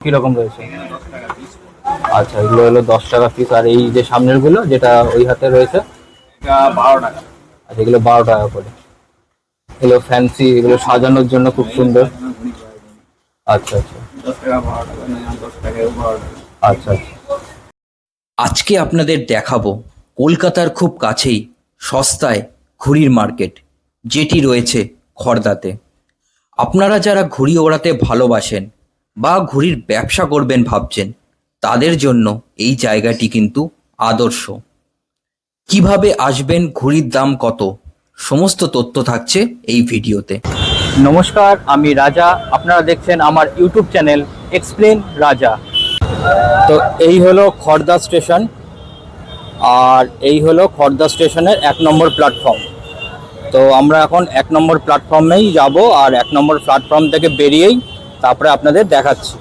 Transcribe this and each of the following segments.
কীরকম রয়েছে? আচ্ছা এগুলো হলো দশ টাকা পিস আর এই যে সামনেরগুলো যেটা ওই হাতে রয়েছে? এটা বারো টাকা। আচ্ছা এগুলো বারো টাকা করে। এগুলো ফ্যান্সি এগুলো সাজানোর জন্য খুব সুন্দর। আচ্ছা আচ্ছা। দশ টাকা বারো টাকা না দশ টাকা বারো টাকা। আচ্ছা আচ্ছা। আজকে আপনাদের দেখাবো কলকাতার খুব কাছেই সস্তায় ঘুড়ির মার্কেট যেটি রয়েছে খড়দাতে। আপনারা যারা ঘুড়ি ওড়াতে ভালোবাসেন বা ঘুড়ির ব্যবসা করবেন ভাবছেন, তাদের জন্য এই জায়গাটি কিন্তু আদর্শ। কীভাবে আসবেন, ঘুড়ির দাম কত, সমস্ত তথ্য থাকছে এই ভিডিওতে। নমস্কার, আমি রাজা। আপনারা দেখছেন আমার ইউটিউব চ্যানেল এক্সপ্লেন রাজা। তো এই হলো খর্দা স্টেশন, আর এই হলো খর্দা স্টেশনের এক নম্বর প্ল্যাটফর্ম। তো আমরা এখন এক নম্বর প্ল্যাটফর্মেই যাব, আর এক নম্বর প্ল্যাটফর্ম থেকে বেরিয়েই তারপরে আপনাদের দেখাচ্ছি।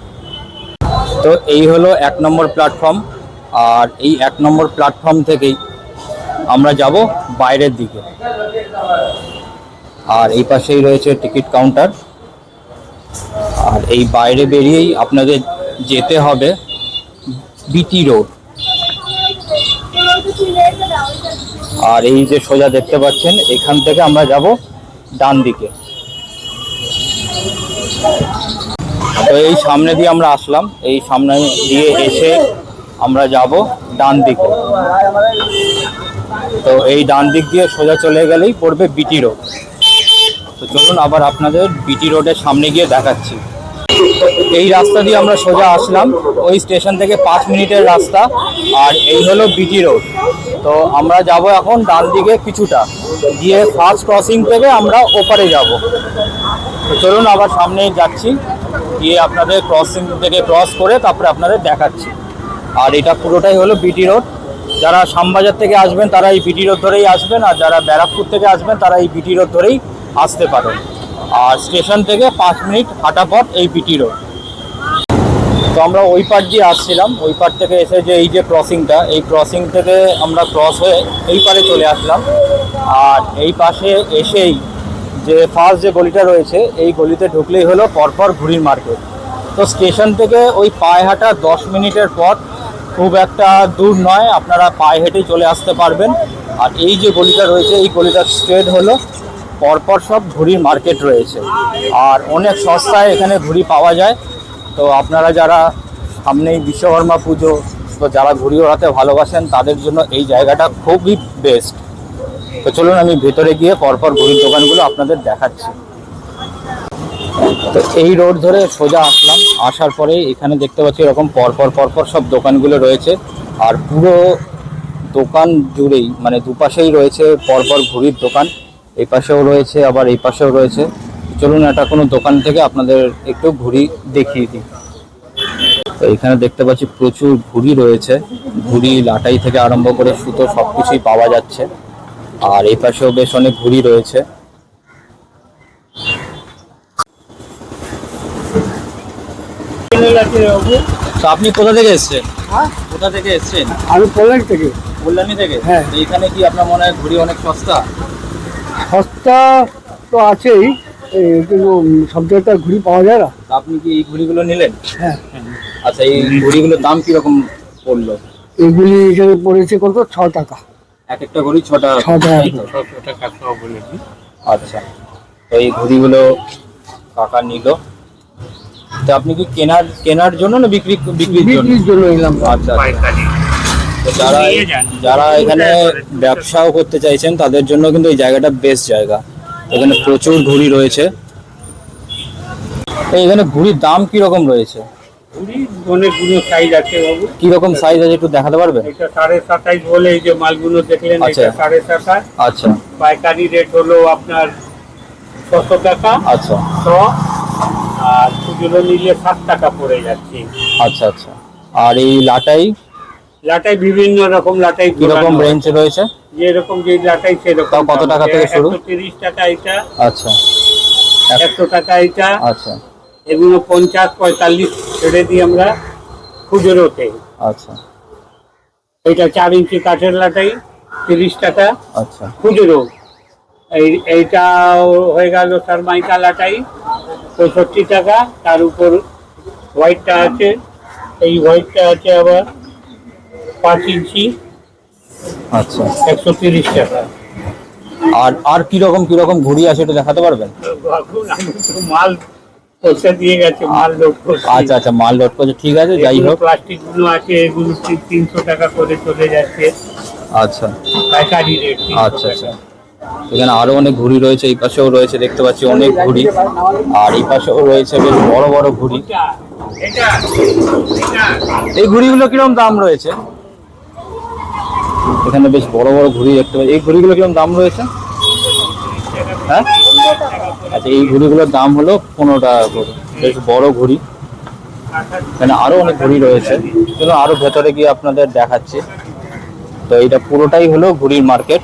তো এই হলো এক নম্বর প্ল্যাটফর্ম আর এই এক নম্বর প্ল্যাটফর্ম থেকেই আমরা যাব বাইরের দিকে। আর এই পাশেই রয়েছে টিকিট কাউন্টার আর এই বাইরে বেরিয়েই আপনাদের যেতে হবে বিটি রোড আর এই যে সোজা দেখতে পাচ্ছেন, এখান থেকে আমরা যাব ডান দিকে তো এই সামনে দিয়ে আমরা আসলাম। এই সামনে দিয়ে এসে আমরা যাব ডান দিকে। তো এই ডান দিক দিয়ে সোজা চলে গেলেই পড়বে বিটি রোড। তো চলুন আবার আপনাদের বিটি রোডের সামনে গিয়ে দেখাচ্ছি। এই রাস্তা দিয়ে আমরা সোজা আসলাম। ওই স্টেশন থেকে পাঁচ মিনিটের রাস্তা। আর এই হলো বিটি রোড তো আমরা যাব এখন ডান দিকে কিছুটা। গিয়ে ফার্স্ট ক্রসিং থেকে আমরা ওপারে যাব। চলুন আবার সামনে যাচ্ছি। গিয়ে আপনাদের ক্রসিং থেকে ক্রস করে তারপরে আপনাদের দেখাচ্ছি। আর এটা পুরোটাই হলো বিটি রোড যারা শ্যামবাজার থেকে আসবেন তারা এই বিটি রোড ধরেই আসবেন। আর যারা ব্যারাকপুর থেকে আসবেন তারা এই বিটি রোড ধরেই আসতে পারেন। আর স্টেশন থেকে পাঁচ মিনিট হাঁটা পথ এই পিটি রোড তো আমরা ওই পার দিয়ে আসছিলাম। ওই পার থেকে এসে যে এই যে ক্রসিংটা এই ক্রসিং থেকে আমরা ক্রস হয়ে এই পারে চলে আসলাম। আর এই পাশে এসেই যে ফার্স্ট যে গলিটা রয়েছে, এই গলিতে ঢুকলেই হলো পরপর ঘুড়ির মার্কেট। তো স্টেশন থেকে ওই পায়ে হাঁটা দশ মিনিটের পথ খুব একটা দূর নয়। আপনারা পায়ে হেঁটেই চলে আসতে পারবেন। আর এই যে গলিটা রয়েছে, এই গলিটা স্ট্রেট হলো পরপর সব ঘুড়ির মার্কেট রয়েছে। আর অনেক সস্তায় এখানে ঘুড়ি পাওয়া যায়। তো আপনারা যারা সামনেই বিশ্বকর্মা পুজো, তো যারা ঘুড়ি ওড়াতে ভালোবাসেন, তাদের জন্য এই জায়গাটা খুবই বেস্ট তো চলুন আমি ভেতরে গিয়ে পরপর ঘুড়ির দোকানগুলো আপনাদের দেখাচ্ছি। তো এই রোড ধরে সোজা আসলাম। আসার পরে এখানে দেখতে পাচ্ছি এরকম পরপর পরপর সব দোকানগুলো রয়েছে। আর পুরো দোকান জুড়েই মানে দুপাশেই রয়েছে পরপর ঘুড়ির দোকান। এই পাশেও রয়েছে আবার এই পাশেও রয়েছে। চলুন এটা কোনো দোকান থেকে আপনাদের একটু ঘুড়ি দেখিয়ে দিই। তো এখানে দেখতে পাচ্ছি প্রচুর ঘুড়ি রয়েছে। ঘুড়ি লাটাই থেকে আরম্ভ করে সুতো সব কিছুই পাওয়া যাচ্ছে। আর এই পাশেও বেশ অনেক ঘুড়ি রয়েছে। তো আপনি কোথা থেকে এসেছেন? কোথা থেকে এসেছেন? আমি পোল্যান্ড থেকে। কল্যাণী থেকে? হ্যাঁ। এখানে কি আপনার মনে হয় ঘুড়ি অনেক সস্তা? সস্তা তো আছেই কিন্তু সব জায়গায় আর ঘুড়ি পাওয়া যায় না। তো আপনি কি এই ঘুড়িগুলো নিলেন? হ্যাঁ। আচ্ছা এই ঘুড়িগুলোর দাম কীরকম পড়ল? এগুলি এখানে পড়েছে কত? ছ টাকা। এক একটা ঘড়ি ছটা ছ টাকা। আচ্ছা তো এই ঘড়িগুলো কাকা নিল। তো আপনি কি কেনার কেনার জন্য না বিক্রি বিক্রির জন্য? বিক্রির জন্য এলাম আচ্ছা আচ্ছা। যারা যারা এখানে ব্যবসাও করতে চাইছেন তাদের জন্য কিন্তু এই জায়গাটা বেস্ট জায়গা। এখানে প্রচুর ঘুড়ি রয়েছে। এখানে ঘুড়ির দাম কি রকম রয়েছে অনেকগুলো সাইজ আছে বাবু। কি রকম সাইজ আছে একটু দেখাতে পারবেন? এটা সাড়ে সাতাইশ বলে এই যে মালগুলো দেখলেন আচ্ছা। এটা সাড়ে সাতাশ। আচ্ছা। পাইকারি রেট হলো আপনার ছশো টাকা। আচ্ছা। ছ আর খুচরো নিলে সাত টাকা পড়ে যাচ্ছে। আচ্ছা আচ্ছা। আর এই লাটাই? লাটাই বিভিন্ন রকম লাটাই কীরকম রেঞ্জ রয়েছে? যেরকম যে লাটাই সেরকম তাও কত টাকা থেকে শুরু? একশো তিরিশ টাকা এটা। আচ্ছা। একশো টাকা এটা। আচ্ছা। এগুলো পঞ্চাশ পঁয়তাল্লিশ ছেড়ে দিই আমরা খুচরোতে। আচ্ছা। এটা চার ইঞ্চি কাঠের লাটাই তিরিশ টাকা। আচ্ছা। খুচরো। এই এইটা হয়ে গেল সারমাইকা লাটাই পঁয়ষট্টি টাকা। তার উপর হোয়াইটটা আছে। এই হোয়াইটটা আছে আবার পাঁচ ইঞ্চি আচ্ছা। একশো তিরিশ টাকা। আর আর কীরকম কীরকম ঘড়ি আছে একটু দেখাতে পারবেন? আমি তো মাল পয়সা দিয়ে গেছে মাল লোড করছি। আচ্ছা আচ্ছা মাল লোড করছে ঠিক আছে যাই হোক। প্লাস্টিকগুলো আছে এগুলো তিনশো টাকা করে চলে যাচ্ছে। আচ্ছা। পাইকারি রেট আচ্ছা আচ্ছা। এখানে আরও অনেক ঘুড়ি রয়েছে এই পাশেও রয়েছে দেখতে পাচ্ছি অনেক ঘুড়ি। আর এই পাশেও রয়েছে বেশ বড় বড় ঘুড়ি। এটা এটা। এই ঘুড়িগুলো কীরকম দাম রয়েছে? এখানে বেশ বড় বড় ঘুড়ি দেখতে পাচ্ছি। এই ঘুড়িগুলো কীরকম দাম রয়েছে? হ্যাঁ? আচ্ছা এই ঘুড়িগুলোর দাম হলো পনেরো টাকা করে। বেশ বড় ঘুড়ি। এখানে আরও অনেক ঘুড়ি রয়েছে। চলো আরও ভেতরে গিয়ে আপনাদের দেখাচ্ছি। তো এটা পুরোটাই হলো ঘুড়ির মার্কেট।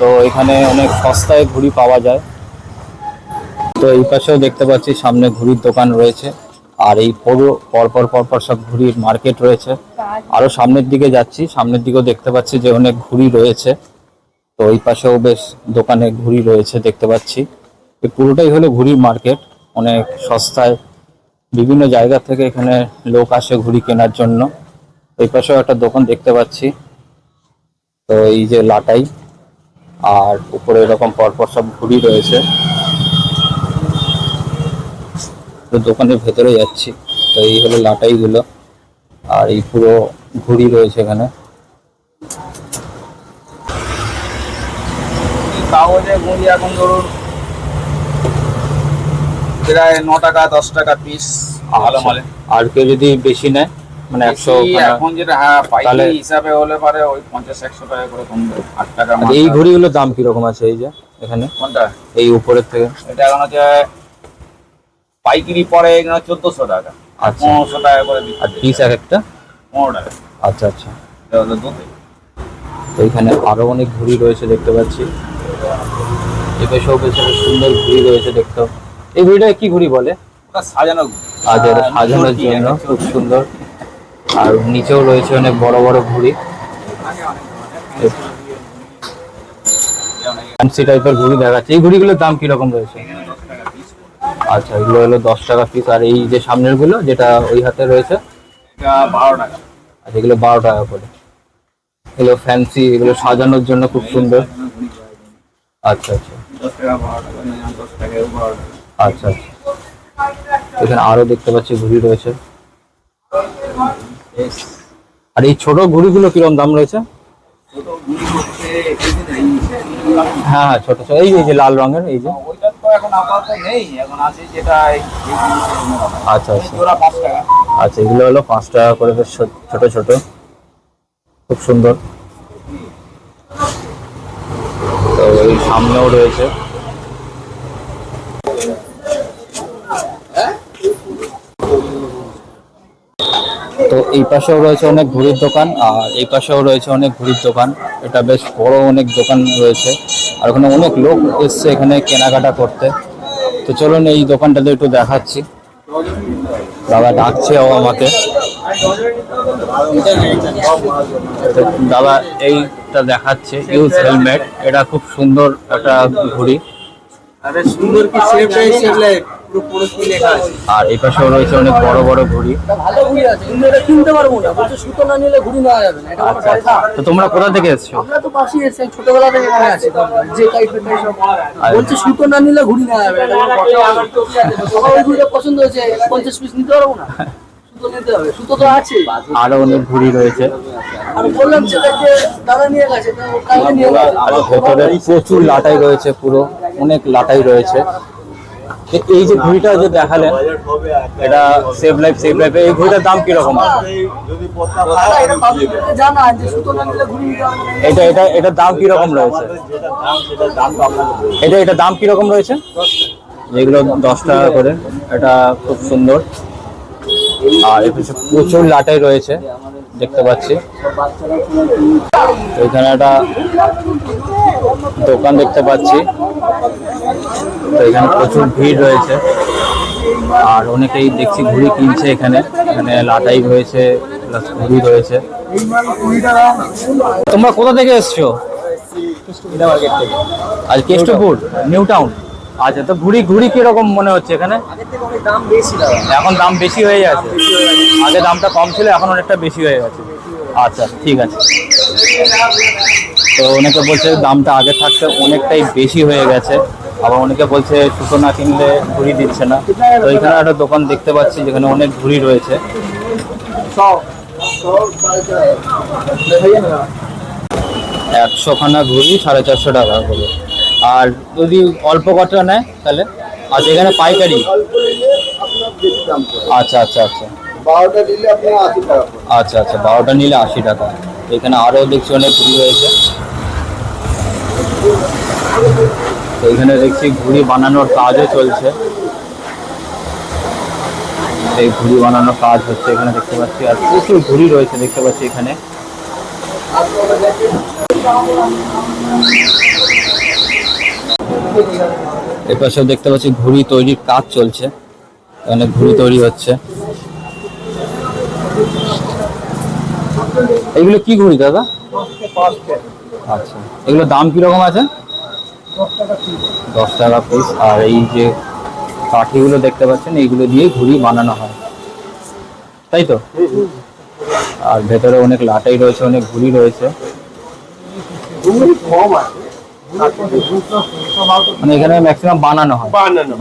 তো এখানে অনেক সস্তায় ঘুড়ি পাওয়া যায়। তো এই পাশেও দেখতে পাচ্ছি সামনে ঘুড়ির দোকান রয়েছে। আর এই পুরো, পরপর পরপর সব ঘুড়ির মার্কেট রয়েছে। আরও সামনের দিকে যাচ্ছি, সামনের দিকেও দেখতে পাচ্ছি যে অনেক ঘুড়ি রয়েছে। তো ওই পাশেও বেশ দোকানে ঘুড়ি রয়েছে দেখতে পাচ্ছি। পুরোটাই হলো ঘুড়ির মার্কেট। অনেক সস্তায় বিভিন্ন জায়গা থেকে এখানে লোক আসে ঘুড়ি কেনার জন্য। এই পাশেও একটা দোকান দেখতে পাচ্ছি। তো এই যে লাটাই, আর উপরে এরকম পরপর সব ঘুড়ি রয়েছে। দোকানের ভেতরে যাচ্ছি। তো এই হলো লাটাই গুলো আর এই পুরো ঘুড়ি রয়েছে এখানে। এই কাগজে গুঁড়ি এখন ধরুন প্রায় ন টাকা দশ টাকা পিস ভালো মালে আর কেউ যদি বেশি নেয় মানে একশো এখন যেটা হ্যাঁ পাইকারি হিসাবে হলে পারে ওই পঞ্চাশ একশো টাকা করে কমবে আট টাকা আর এই ঘুড়িগুলোর দাম কীরকম আছে এই যে এখানে? কোনটা? এই উপরের থেকে। এটা এখন হচ্ছে পাইকারি পরে এখানে চোদ্দশো টাকা। আচ্ছা। পনেরোশো টাকা করে দিচ্ছে আর পিস এক একটা? পনেরো টাকা। আচ্ছা আচ্ছা। দুধে তো এখানে আরও অনেক ঘুড়ি রয়েছে দেখতে পাচ্ছি। এ পাশেও একটা সুন্দর ঘুড়ি রয়েছে দেখতে। এই ঘুড়িটা কি ঘুড়ি বলে? ওটা সাজানো আজ এটা সাজানোর জন্য খুব সুন্দর। আর নিচেও রয়েছে অনেক বড় বড় ঘুড়ি। ফ্যান্সি টাইপের ঘুড়ি দেখাচ্ছে। এই ঘুড়িগুলোর দাম কীরকম রয়েছে? আচ্ছা এগুলো হলো দশ টাকা পিস আর এই যে সামনেরগুলো যেটা ওই হাতে রয়েছে এটা বারো টাকা আর এগুলো বারো টাকা করে এগুলো ফ্যান্সি এগুলো সাজানোর জন্য খুব সুন্দর আচ্ছা আচ্ছা আচ্ছা আচ্ছা এখানে আরও দেখতে পাচ্ছি ঘুড়ি রয়েছে আর এই ছোট ঘুড়িগুলো কীরকম দাম রয়েছে হ্যাঁ হ্যাঁ ছোট ছোট এই যে লাল রঙের এই যে এখন আপাতত নেই এখন আছে যেটা। আচ্ছা আচ্ছা। জোড়া পাঁচ টাকা। আচ্ছা এগুলো হলো পাঁচ টাকা করে বেশ ছোট ছোট। খুব সুন্দর। তো এই সামনেও রয়েছে। তো এই পাশেও রয়েছে অনেক ঘুড়ির দোকান, আর এই পাশেও রয়েছে অনেক ঘুড়ির দোকান। এটা বেশ বড় অনেক দোকান রয়েছে, আর ওখানে অনেক লোক এসছে এখানে কেনাকাটা করতে। তো চলুন এই দোকানটাতে একটু দেখাচ্ছি। দাদা ডাকছে ও আমাকে। দাদা এইটা দেখাচ্ছে, ইউজ হেলমেট। এটা খুব সুন্দর একটা ঘুড়ি। আরে সুন্দর কি আর এই পাশেও রয়েছে অনেক বড় বড় ঘুড়ি। ভালো ঘুড়ি আছে কিন্তু এটা কিনতে পারব না। বলছে সুতো না নিলে ঘুড়ি নেওয়া যাবে না এটা আচ্ছা তো তোমরা কোথা থেকে এসছো? আমরা তো পাশেই এসে ছোটবেলা থেকে এখানে আছি যে টাইপের সব। বলছে সুতো না নিলে ঘুড়ি নেওয়া যাবে না। সবার ওই ঘুড়িটা পছন্দ হয়েছে পঞ্চাশ পিস নিতে পারব না? আরও অনেক ঘুড়ি রয়েছে। আর ভেতরে প্রচুর লাটাই রয়েছে পুরো অনেক লাটাই রয়েছে। এই যে ঘুড়িটা যে দেখালেন, এটা সেভ লাইফ সেভ লাইফ এই ঘুড়িটার দাম কীরকম এটা। এটা এটা দাম কীরকম রয়েছে? এটা এটা দাম কীরকম রয়েছে? যেগুলো দশ টাকা করে, এটা খুব সুন্দর। আর প্রচুর লাটাই রয়েছে, দেখতে পাচ্ছি। এখানে একটা দোকান দেখতে পাচ্ছি। তো এখানে প্রচুর ভিড় রয়েছে। আর অনেকেই দেখছি ঘুড়ি কিনছে এখানে। এখানে লাটাই রয়েছে প্লাস ঘুড়ি রয়েছে। তোমরা কোথা থেকে এসছো? আজ কেষ্টপুর নিউ টাউন। আচ্ছা তো ঘুড়ি ঘুড়ি কীরকম মনে হচ্ছে এখানে? এখন দাম বেশি হয়ে গেছে? আগে দামটা কম ছিল এখন অনেকটা বেশি হয়ে গেছে। আচ্ছা ঠিক আছে। তো অনেকে বলছে দামটা আগে থাকতে অনেকটাই বেশি হয়ে গেছে। আবার অনেকে বলছে, সুতো না কিনলে ঘুড়ি দিচ্ছে না। তো এখানে একটা দোকান দেখতে পাচ্ছি, যেখানে অনেক ঘুড়ি রয়েছে। সব সব সাড়ে চার ভাইয়া না একশো খানা ঘুড়ি, সাড়ে চারশো টাকা করে। আর যদি অল্প কটা নেয়, তাহলে? আচ্ছা এখানে পাইকারি? আচ্ছা আচ্ছা আচ্ছা। আচ্ছা আচ্ছা বারোটা নিলে আশি টাকা। এখানে আরও দেখছি অনেক ঘুড়ি রয়েছে। তো এখানে দেখছি ঘুড়ি বানানোর কাজও চলছে। এই ঘুড়ি বানানোর কাজ হচ্ছে এখানে দেখতে পাচ্ছি আর প্রচুর ঘুড়ি রয়েছে দেখতে পাচ্ছি এখানে। এপাশেও দেখতে পাচ্ছি ঘুড়ি তৈরির কাজ চলছে এখানে ঘুড়ি তৈরি হচ্ছে। এগুলো কি ঘুড়ি দাদা? আচ্ছা এগুলো দাম কীরকম আছে? দশ টাকা পিস আর এই যে কাঠিগুলো দেখতে পাচ্ছেন এইগুলো দিয়ে ঘুড়ি বানানো হয়। তাই তো? আর ভেতরে অনেক লাটাই রয়েছে অনেক ঘুড়ি রয়েছে। মানে এখানে ম্যাক্সিমাম বানানো হয়।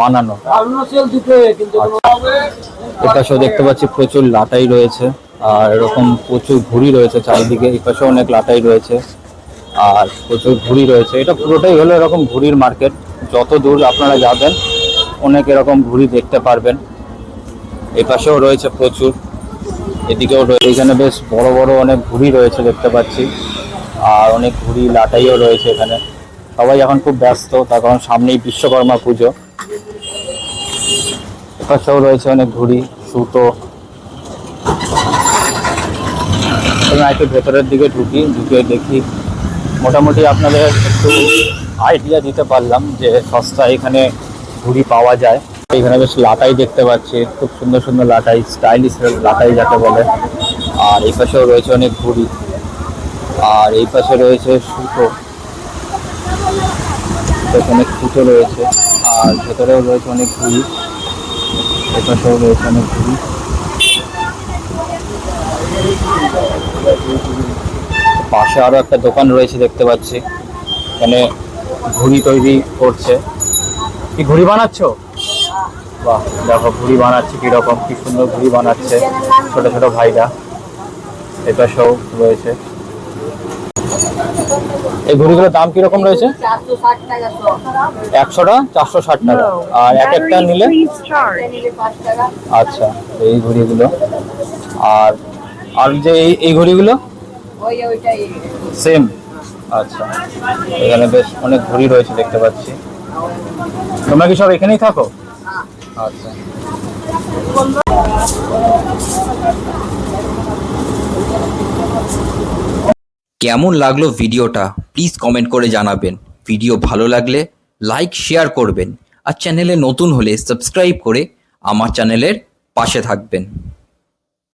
বানানো। কিন্তু এপাশেও দেখতে পাচ্ছি প্রচুর লাটাই রয়েছে আর এরকম প্রচুর ঘুড়ি রয়েছে চারিদিকে এপাশেও অনেক লাটাই রয়েছে। আর প্রচুর ঘুড়ি রয়েছে। এটা পুরোটাই হলো এরকম ঘুড়ির মার্কেট। যত দূর আপনারা যাবেন, অনেক এরকম ঘুড়ি দেখতে পারবেন। এপাশেও রয়েছে প্রচুর। এদিকেও রয়েছে এখানে বেশ বড় বড় অনেক ঘুড়ি রয়েছে দেখতে পাচ্ছি। আর অনেক ঘুড়ি লাটাইও রয়েছে এখানে। সবাই এখন খুব ব্যস্ত, তার কারণ সামনেই বিশ্বকর্মা পুজো। এপাশেও রয়েছে অনেক ঘুড়ি সুতো। একটু ভেতরের দিকে ঢুকি, ঢুকে দেখি মোটামুটি আপনাদের একটু আইডিয়া দিতে পারলাম যে সস্তা এখানে ঘুড়ি পাওয়া যায়। এখানে বেশ লাটাই দেখতে পাচ্ছি, খুব সুন্দর সুন্দর লাটাই স্টাইলিশ লাটাই যাকে বলে। আর এই পাশেও রয়েছে অনেক ঘুড়ি। আর এই পাশে রয়েছে সুতো। অনেক সুতো রয়েছে। আর ভেতরেও রয়েছে অনেক ঘুড়ি। এই পাশেও রয়েছে অনেক ঘুড়ি। পাশে আরও একটা দোকান রয়েছে দেখতে পাচ্ছি। এখানে ঘুড়ি তৈরি করছে। কি ঘুড়ি বানাচ্ছো? বাহ দেখো ঘুড়ি বানাচ্ছে কীরকম কী সুন্দর ঘুড়ি বানাচ্ছে ছোট ছোট ভাইরা। এটা সব রয়েছে। এই ঘুড়িগুলোর দাম কীরকম রয়েছে? একশোটা চারশো ষাট টাকা। আর এক একটা নিলে? আচ্ছা এই ঘুড়িগুলো। আর আর যে এই ঘুড়িগুলো? সেম আচ্ছা এখানে বেশ অনেক ঘুড়ি রয়েছে দেখতে পাচ্ছি। তোমরা কি সব এখানেই থাকো? আচ্ছা। কেমন লাগল ভিডিওটা? প্লিজ কমেন্ট করে জানাবেন। ভিডিও ভালো লাগলে লাইক শেয়ার করবেন। আর চ্যানেলে নতুন হলে সাবস্ক্রাইব করে আমার চ্যানেলের পাশে থাকবেন।